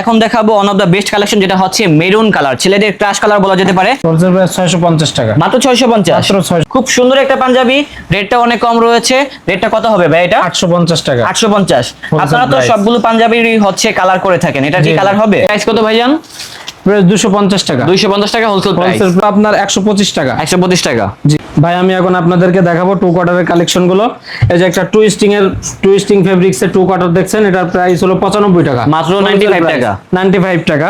এখন দেখাবো one of the best collection যেটা হচ্ছে মেরুন কালার ছেলেদের ক্রাশ কালার বলা যেতে পারে। ছয়শো পঞ্চাশ টাকা। মাত্র ছয়শো পঞ্চাশ। খুব সুন্দর একটা পাঞ্জাবি। রেটটা অনেক কম রয়েছে। রেটটা কত হবে ভাই এটা? আটশো পঞ্চাশ টাকা। আটশো পঞ্চাশ। আপনারা তো সবগুলো পাঞ্জাবিরই হচ্ছে কালার করে থাকেন। এটা কি। কালার হবে? প্রাইস কত ভাইজান? প্রাইস দুশো পঞ্চাশ টাকা। দুইশো পঞ্চাশ টাকা হোলসেল প্রাইস আপনার একশো পঁচিশ টাকা। একশো পঁচিশ টাকা। জি। ভাই আমি এখন আপনাদেরকে দেখাবো টু কোয়ার্টারের কালেকশনগুলো। এই যে একটা টুইস্টিং এর টুইস্টিং ফেব্রিক্স এর টু কোয়ার্টার দেখছেন এটার প্রাইস হলো পঁচানব্বই টাকা। মাত্র 95 টাকা। নাইনটি ফাইভ টাকা।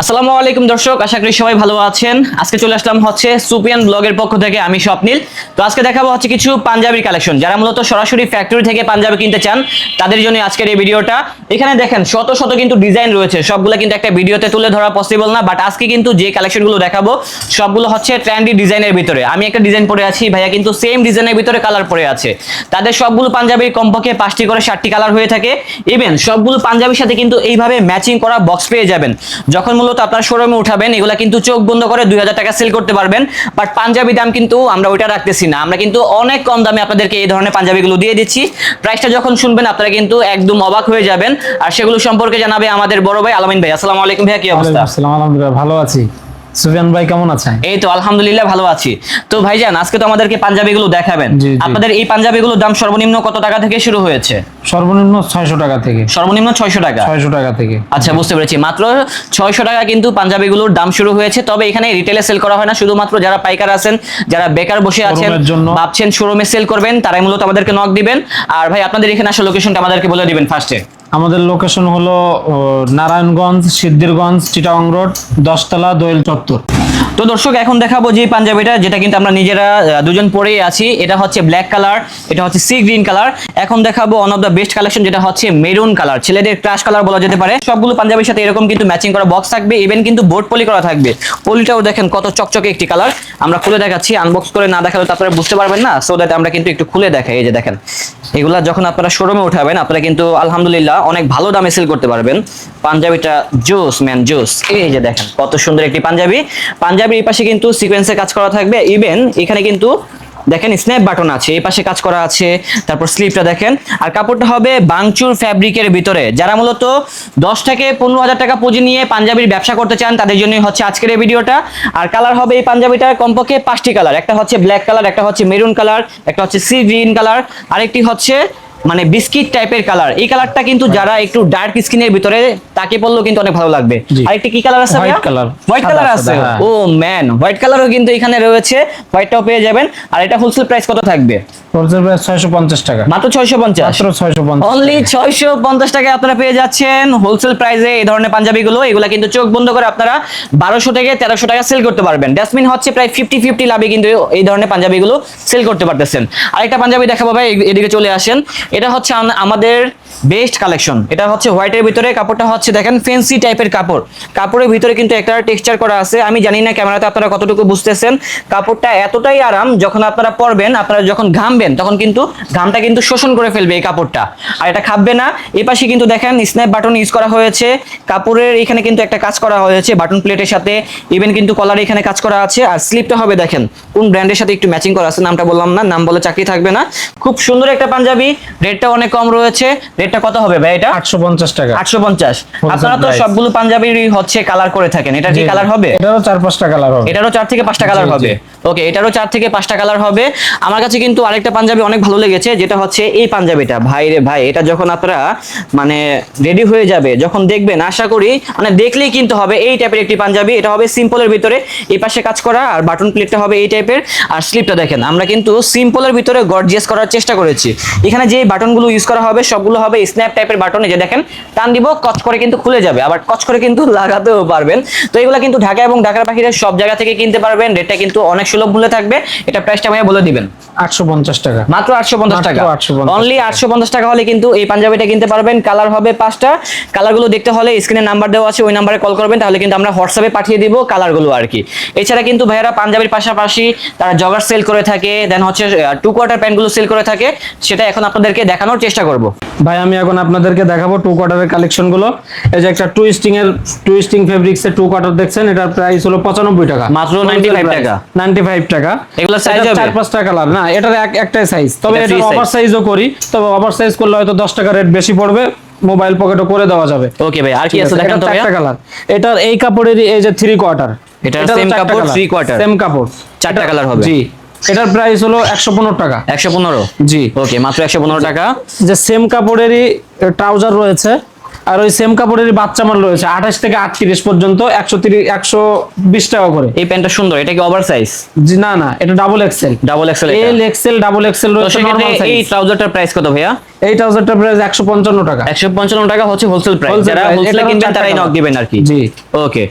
আসসালামু আলাইকুম দর্শক আশা করি সবাই ভালো আছেন। আজকে চলে আসলাম হচ্ছে সুপিয়ান ব্লগের পক্ষ থেকে আমি স্বপ্নিল। তো আজকে দেখাবো হচ্ছে কিছু পাঞ্জাবির কালেকশন যারা মূলত সরাসরি ফ্যাক্টরি থেকে পাঞ্জাবি কিনতে চান তাদের জন্য আজকের এই ভিডিওটা। এখানে দেখেন শত শত কিন্তু ডিজাইন রয়েছে। সবগুলো কিন্তু একটা ভিডিওতে তুলে ধরা পসিবল না বাট আজকে কিন্তু যে কালেকশনগুলো দেখাবো সবগুলো হচ্ছে ট্রেন্ডি ডিজাইনের ভিতরে। আমি একটা ডিজাইন পরে আছি। ভাইয়া কিন্তু সেম ডিজাইনের ভিতরে কালার পরে আছে। তাদের সবগুলো পাঞ্জাবির কমপক্ষে পাঁচটি করে ষাটটি কালার হয়ে থাকে। ইভেন সবগুলো পাঞ্জাবির সাথে কিন্তু এইভাবে ম্যাচিং করা বক্স পেয়ে যাবেন। যখন মূলত আপনার শোরুমে উঠাবেন, এগুলা কিন্তু চোখ বন্ধ করে দুই হাজার টাকা সেল করতে পারবেন। বাট পাঞ্জাবি দাম কিন্তু আমরা ওইটা রাখতেছি না। আমরা কিন্তু অনেক কম দামে আপনাদেরকে এই ধরনের পাঞ্জাবিগুলো দিয়ে দিচ্ছি। প্রাইসটা যখন শুনবেন, আপনারা কিন্তু একদম অবাক হয়ে যাবেন। আর সেগুলো সম্পর্কে জানাবে আমাদের বড় ভাই আলামিন ভাই। আসসালামু আলাইকুম ভাইয়া, কি অবস্থা? আসসালাম। আলহামদুলিল্লাহ, ভালো আছি। সুফিয়ান ভাই কেমন আছেন? এই তো আলহামদুলিল্লাহ ভালো আছি। তো ভাইজান আজকে তো আমাদেরকে পাঞ্জাবিগুলো দেখাবেন। আপনাদের এই পাঞ্জাবিগুলোর দাম সর্বনিম্ন কত টাকা থেকে শুরু হয়েছে? সর্বনিম্ন ছয়শো টাকা থেকে। সর্বনিম্ন ছয়শো টাকা? ছয়শো টাকা থেকে। আচ্ছা বুঝতে পেরেছি। মাত্র ছয়শো টাকা কিন্তু পাঞ্জাবিগুলোর দাম শুরু হয়েছে। তবে এখানে রিটেলে সেল করা হয় না। শুধুমাত্র যারা পাইকার আছেন যারা বেকার বসে আছেন। ভাবছেন শোরুমে সেল করবেন তারাই মূলত আমাদেরকে নক দিবেন। আর ভাই আপনাদের এখানে আসলে লোকেশনটা আমাদেরকে বলে দিবেন ফার্স্টে আমাদের লোকেশন হলো নারায়ণগঞ্জ সিদ্ধিরগঞ্জ চিটাং রোড দশতলা দোয়েল চত্বর। তো দর্শক, এখন দেখাবো যে পাঞ্জাবিটা যেটা কিন্তু আমরা নিজেরা দুজন পরেই আছি। এটা হচ্ছে ব্ল্যাক কালার এটা হচ্ছে সি গ্রিন কালার এখন দেখাবো one of the best collection যেটা হচ্ছে মেরুন কালার ছেলেদের ক্রাশ কালার বলা যেতে পারে। সবগুলো পাঞ্জাবির সাথে এরকম কিন্তু ম্যাচিং করা বক্স থাকবে ইভেন কিন্তু বোর্ড পলি করা থাকবে। পলিটাও দেখেন কত চকচকে একটি কালার আমরা খুলে দেখাচ্ছি আনবক্স করে না দেখালে তো আপনারা বুঝতে পারবেন না। সো দ্যাট আমরা কিন্তু একটু খুলে দেখাই, এই যে দেখেন। এগুলা যখন আপনারা শোরুমে উঠাবেন, আপনারা কিন্তু আলহামদুলিল্লাহ অনেক ভালো দামে সেল করতে পারবেন। পাঞ্জাবিটা জোস ম্যান জোস এই যে দেখেন, কত সুন্দর একটি পাঞ্জাবি পাঞ্জাবির এই পাশে কিন্তু সিকোয়েন্সে কাজ করা থাকবে। ইভেন এখানে কিন্তু দেখেন স্ন্যাপ বাটন আছে, এই পাশে কাজ করা আছে, তারপর স্লিপটা দেখেন। আর কাপড়টা হবে বাংচুর ফ্যাব্রিকের ভিতরে। যারা মূলত দশ থেকে পনেরো হাজার টাকা পুঁজি নিয়ে পাঞ্জাবির ব্যবসা করতে চান, তাদের জন্যই হচ্ছে আজকের এই ভিডিওটা। আর কালার হবে এই পাঞ্জাবিটার কমপক্ষে পাঁচটি কালার একটা হচ্ছে ব্ল্যাক কালার একটা হচ্ছে মেরুন কালার একটা হচ্ছে সি গ্রিন কালার আরেকটি হচ্ছে মানে বিস্কিট টাইপের কালার। এই কালারটা কিন্তু যারা একটু ডার্ক স্কিনের ভিতরে তাকে পড়লেও কিন্তু অনেক ভালো লাগবে। আরেকটি কি কালার আছে White color। হোয়াইট কালার আছে। হ্যাঁ। ও ম্যান হোয়াইট কালারও কিন্তু এখানে রয়েছে। হোয়াইটটাও পেয়ে যাবেন। আর এটা হোলসেল প্রাইস কত থাকবে? হোলসেল প্রাইস ছয়শো পঞ্চাশ টাকা। মাত্র ছয়শো পঞ্চাশ? মাত্র ছয়শো পঞ্চাশ অনলি ছয়শো পঞ্চাশ টাকায় আপনারা পেয়ে যাচ্ছেন। হোলসেল প্রাইসে এই ধরনের পাঞ্জাবিগুলো এগুলা কিন্তু চোখ বন্ধ করে আপনারা বারোশো থেকে তেরোশো টাকা সেল করতে পারবেন। ডাস্টবিন হচ্ছে প্রায় ফিফটি ফিফটি লাভে কিন্তু এই ধরনের পাঞ্জাবিগুলো সেল করতে পারতেছেন। আরেকটা পাঞ্জাবি দেখাবো ভাই এদিকে চলে আসেন। এটা হচ্ছে আম- আমাদের বেস্ট কালেকশন। এটা হচ্ছে হোয়াইটের ভিতরে, কাপড়টা হচ্ছে দেখেন ফেন্সি টাইপের কাপড়। কাপড়ের ভিতরে কিন্তু একটা টেক্সচার করা আছে। আমি জানি না ক্যামেরাতে আপনারা কতটুকু বুঝতেছেন। কাপড়টা এতটাই আরাম, যখন আপনারা পরবেন, আপনারা যখন ঘামবেন, তখন কিন্তু ঘামটা কিন্তু শোষণ করে ফেলবে এই কাপড়টা। আর এটা খাববে না। এই পাশে কিন্তু দেখেন স্ন্যাপ বাটন ইউজ করা হয়েছে। কাপড়ের এখানে কিন্তু একটা কাজ করা হয়েছে বাটন প্লেটের সাথে। ইভেন কিন্তু কলার এখানে কাজ করা আছে। আর স্লিপটা হবে দেখেন, কোন ব্র্যান্ডের সাথে একটু ম্যাচিং করা আছে, নামটা বললাম না, নাম বলে চাকরি থাকবে না। খুব সুন্দর একটা পাঞ্জাবি রেটটা অনেক কম রয়েছে। রেটটা কত হবে ভাই এটা? আটশো পঞ্চাশ টাকা। আটশো পঞ্চাশ। আপনারা তো সবগুলো পাঞ্জাবিরই হচ্ছে কালার করে থাকেন। এটা কি। কালার হবে? এটারও চার পাঁচটা কালার হবে। এটারও চার থেকে পাঁচটা কালার হবে। ওকে এটারও চার থেকে পাঁচটা কালার হবে। আমার কাছে কিন্তু আরেকটা পাঞ্জাবি অনেক ভালো লেগেছে, যেটা হচ্ছে এই পাঞ্জাবিটা। ভাই রে ভাই, এটা যখন আপনারা মানে রেডি হয়ে যাবে, যখন দেখবেন, আশা করি মানে দেখলেই কিন্তু হবে এই টাইপের একটি পাঞ্জাবি। এটা হবে সিম্পলের ভিতরে, এই পাশে কাজ করা আর বাটন প্লেটটা হবে এই টাইপের আর স্লিপটা দেখেন, আমরা কিন্তু সিম্পলের ভিতরে গর্জিয়াস করার চেষ্টা করেছি। এখানে যে বাটনগুলো ইউজ করা হবে, সবগুলো হবে স্ন্যাপ টাইপের বাটন যে দেখেন, টান দিব, কচ করে কিন্তু খুলে যাবে, আবার কচ করে কিন্তু লাগাতেও পারবেন। তো এগুলো কিন্তু ঢাকা এবং ঢাকার বাহিরে সব জায়গা থেকে কিনতে পারবেন রেটটা কিন্তু অনেক সুলভ মূল্যে থাকবে এটা প্রাইসটা ভাইয়া বলে দিবেন। আটশো পঞ্চাশ টাকা। মাত্র আটশো পঞ্চাশ মাত্র টাকা। 850 অনলি আটশো পঞ্চাশ টাকা হলে কিন্তু এই পাঞ্জাবিটা কিনতে পারবেন। কালার হবে পাঁচটা। কালারগুলো দেখতে হলে স্ক্রিনে নাম্বার দেওয়া আছে ওই নাম্বারে কল করবেন তাহলে কিন্তু আমরা হোয়াটসঅ্যাপে পাঠিয়ে দিব কালারগুলো আর কি। এছাড়া কিন্তু ভাইয়ারা পাঞ্জাবির পাশাপাশি তারা জগার সেল করে থাকে দেন হচ্ছে টু কোয়ার্টার প্যান্টগুলো সেল করে থাকে সেটা এখন আপনাদেরকে দেখানোর চেষ্টা করব। ভাই আমি এখন আপনাদেরকে দেখাবো টু কোয়ার্টারের কালেকশনগুলো। এই যে একটা টুইস্টিং এর টুইস্টিং ফেব্রিক্স এর টু কোয়ার্টার দেখছেন এটার প্রাইস হলো পঁচানব্বই টাকা। মাত্র 95 টাকা। নাইনটি ফাইভ টাকা। এগুলো size এটার হবে? চার পাঁচটা কালার না এটার এক একটাই সাইজ তবে এটা এটা free size। ওভার সাইজও করি তবে ওভার সাইজ করলে হয়তো দশ টাকা রেট বেশি পড়বে মোবাইল পকেটও করে দেওয়া যাবে। ওকে ভাই আর কি আছে দেখেন তো ভাইয়া? এটার এই কাপড়েরই এই যে থ্রি কোয়ার্টার এটার same কাপড়, three quarter। সেম কাপড়। চারটা কালার হবে। জি। এটার প্রাইস হলো একশো পনেরো টাকা। একশো পনেরো? জি। ওকে মাত্র একশো পনেরো টাকা। যে সেম কাপড়েরই ট্রাউজার রয়েছে। আর ওই সেম কাপড়ের বাচ্চা মাল রয়েছে আঠাশ থেকে আটত্রিশ পর্যন্ত একশো তিরিশ একশো বিশ টাকা করে। এই প্যান্টটা সুন্দর এটা কি ওভার সাইজ না না এটা double XL double XL L XL double XL রয়েছে এই ট্রাউজারটার প্রাইস কত ভাইয়া? এই ট্রাউজারটার প্রাইস একশো পঞ্চান্ন টাকা। একশো পঞ্চান্ন টাকা হচ্ছে হোলসেল প্রাইস যারা হোলসেল কিনবেন তারাই নক দিবেন আর কি। জি। ওকে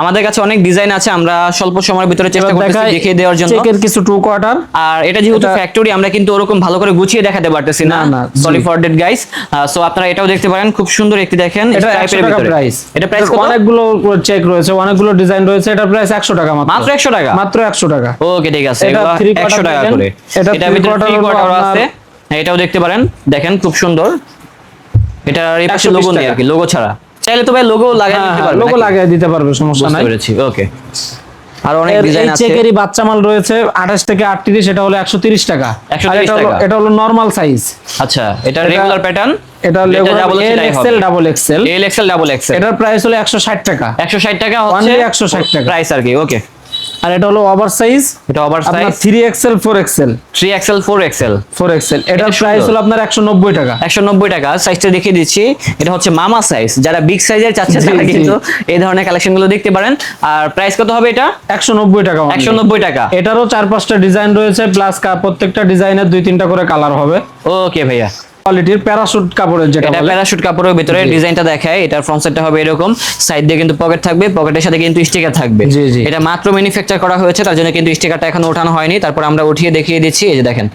আমাদের কাছে অনেক ডিজাইন আছে আমরা স্বল্প সময়ের ভিতরে চেষ্টা করতেছি দেখিয়ে দেওয়ার জন্য। চেকের কিছু টু কোয়ার্টার আর এটা যেহেতু ফ্যাক্টরি আমরা কিন্তু ওরকম ভালো করে গুছিয়ে দেখাতে পারতেছি না। Sorry for that guys so আপনারা এটাও দেখতে পারেন খুব সুন্দর একটি দেখেন এটা প্রাইস এটা প্রাইস কত? অনেকগুলো চেক রয়েছে অনেকগুলো ডিজাইন রয়েছে এটা প্রাইস একশো টাকা মাত্র। মাত্র 100 টাকা? মাত্র একশো টাকা। ওকে ঠিক আছে এটা এগুলো three quarter 100 টাকা করে। এটা ভিতরে হলো কোয়ার্টার আছে এটাও দেখতে পারেন দেখেন খুব সুন্দর। এটা এই পাশে লোগো নেই আর কি লোগো ছাড়া। চাইলে তো ভাই লোগো লাগাই দিতে পারবে লোগো লাগাই দিতে পারবে সমস্যা বুঝতে নাই। পেরেছি ওকে আর অনেক ডিজাইন আছে। চেকেরই বাচ্চা মাল রয়েছে আঠাশ থেকে আটত্রিশ এটা হলো একশো তিরিশ টাকা। 130 এটা হলো টাকা। এটা হলো নরমাল সাইজ আচ্ছা এটা রেগুলার প্যাটার্ন এটা double L XL double XL L XL double XL এটার প্রাইস হলো একশো ষাট টাকা। 160 টাকা হচ্ছে Only 160 টাকা। প্রাইস আর কি ওকে আর এটা হলো ওভার সাইজ। এটা ওভার আপনার size. Three XL four XL 3 XL 4 XL four XL এটার সুন্দর। প্রাইস হলো আপনার একশো নব্বই টাকা। 190 টাকা। সাইজটা দেখিয়ে দিচ্ছি। এটা হচ্ছে মামা সাইজ যারা বিগ সাইজের চাচ্ছে তারা কিন্তু এই ধরনের কালেকশনগুলো দেখতে পারেন। আর প্রাইস কত হবে এটা? একশো নব্বই টাকা only। 190 টাকা। এটারও চার পাঁচটা ডিজাইন রয়েছে প্লাস প্রত্যেকটা ডিজাইনের দুই তিনটা করে কালার হবে। ওকে ভাইয়া। কোয়ালিটির প্যারাশুট কাপড়ের যেটা এটা বলে। প্যারাশুট কাপড়ের ভিতরে। ডিজাইনটা দেখায় এটার ফ্রন্ট সাইডটা হবে এরকম সাইড দিয়ে কিন্তু পকেট থাকবে পকেটের সাথে কিন্তু স্টিকার থাকবে। এটা মাত্র ম্যানুফ্যাকচার করা হয়েছে তার জন্য কিন্তু স্টিকারটা এখনও ওঠানো হয়নি তারপর আমরা উঠিয়ে দেখিয়ে দিচ্ছি এই যে দেখেন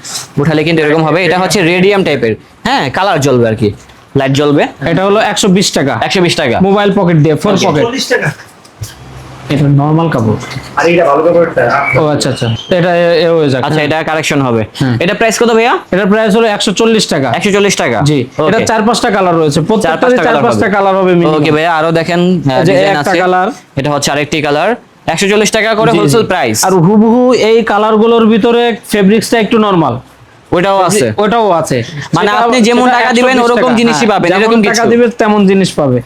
উঠালে কিন্তু এরকম হবে এটা হচ্ছে রেডিয়াম টাইপের হ্যাঁ কালার জ্বলবে আর কি লাইট জ্বলবে। এটা হলো একশো বিশ টাকা। একশো বিশ টাকা। মোবাইল পকেট দিয়ে ফোর পকেট চল্লিশ টাকা। এটা নর্মাল কাপড়। আর এইটা ভালো কাপড়টা ও আচ্ছা আচ্ছা। এটা এ- হয়ে যাক। আচ্ছা এটা কারেকশন হবে। এটা প্রাইস কত ভাইয়া? এটার প্রাইস হলো একশো চল্লিশ টাকা। একশো চল্লিশ টাকা? জি। এটা চার পাঁচটা কালার রয়েছে। চার চার পাঁচটা কালার হবে ওকে ভাইয়া আরও দেখেন এই যে ডিজাইন আছে। কালার এটা হচ্ছে আরেকটি কালার একশো চল্লিশ টাকা করে। হোলসেল প্রাইস আর হুবহু এই কালারগুলোর ভিতরে ফেব্রিক্সটা একটু নরমাল ওইটাও আছে। ওটাও আছে। মানে আপনি যেমন টাকা দিবেন ওরকম জিনিসই হ্যাঁ, পাবেন, যেমন এরকম টাকা কিছু। দিবে তেমন জিনিস পাবে।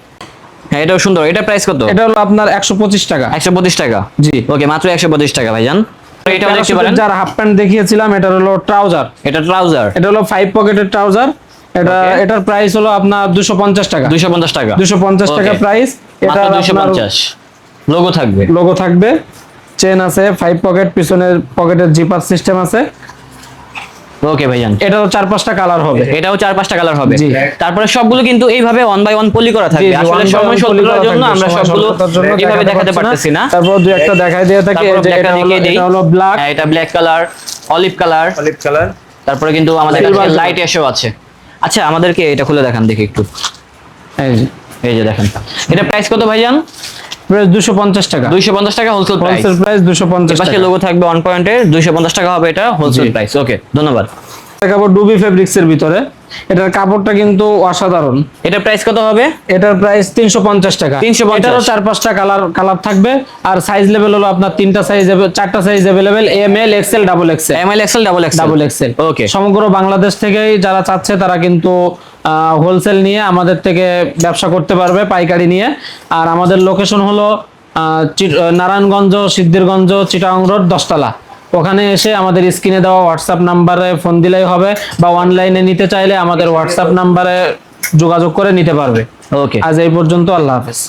হ্যাঁ এটাও সুন্দর। এটা প্রাইস কত? এটা হলো আপনার একশো পঁচিশ টাকা। একশো পঁচিশ টাকা? জি। ওকে মাত্র একশো পঁচিশ টাকা ভাইজান। এটাও দেখতে পারেন। যার হাফ প্যান্ট দেখিয়েছিলাম এটা হলো ট্রাউজার এটা ট্রাউজার এটা হলো ফাইভ পকেটের ট্রাউজার এটা এটার প্রাইস হলো আপনার দুশো পঞ্চাশ টাকা। দুইশো পঞ্চাশ টাকা। দুশো পঞ্চাশ টাকা প্রাইস এটা মাত্র দুইশো আপনার পঞ্চাশ। লোগো থাকবে। লোগো থাকবে। চেন আছে ফাইভ পকেট পিছনের পকেটের জিপার সিস্টেম আছে। ওকে ভাইজান। এটারও চার পাঁচটা কালার হবে। এটাও চার পাঁচটা কালার হবে। জি। তারপরে সবগুলো কিন্তু এইভাবে ওয়ান বাই ওয়ান পলি করা থাকবে। আসলে সময় স্বল্পতার জন্য আমরা সবগুলো এইভাবে দেখাতে পারতেছি না। তারপর দুই একটা দেখাই দিয়ে থাকি এই যে এটা হলো এটা হলো ব্ল্যাক হ্যাঁ, এটা black colour olive colour olive colour তারপরে কিন্তু আমাদের কাছে লাইট এসেও আছে। আচ্ছা আমাদেরকে এটা খুলে দেখান দেখি একটু। এই যে এই যে দেখেন। এটা প্রাইস কত ভাইজান? প্রাইস দুশো পঞ্চাশ টাকা। দুইশো পঞ্চাশ টাকা হোলসেল প্রাইস হোলসেল টাকা। লোগো থাকবে ওয়ান পয়েন্টের দুইশো পঞ্চাশ টাকা হবে এটা হোলসেল প্রাইস ওকে ধন্যবাদ। ডুবি ফেব্রিক্স এর ভিতরে। এটার কাপড়টা কিন্তু অসাধারণ। এটা প্রাইস কত হবে? এটার প্রাইস তিনশো পঞ্চাশ টাকা। 350 এটারও চার পাঁচটা কালার কালার থাকবে। আর সাইজ লেভেল হলো আপনার তিনটা সাইজ চারটা size available M L XL double XL M L XL double XL double XL okay সমগ্র বাংলাদেশ থেকেই যারা চাচ্ছে তারা কিন্তু হোলসেল নিয়ে আমাদের থেকে ব্যবসা করতে পারবে পাইকারি নিয়ে। আর আমাদের লোকেশন হলো নারায়ণগঞ্জ সিদ্ধিরগঞ্জ চিটাং রোড দশতলা। ওখানে এসে আমাদের স্ক্রিনে দেওয়া হোয়াটসঅ্যাপ নাম্বারে ফোন দিলেই হবে বা অনলাইনে নিতে চাইলে আমাদের হোয়াটসঅ্যাপ নাম্বারে যোগাযোগ করে নিতে পারবে। ওকে আজ এই পর্যন্ত আল্লাহ হাফেজ।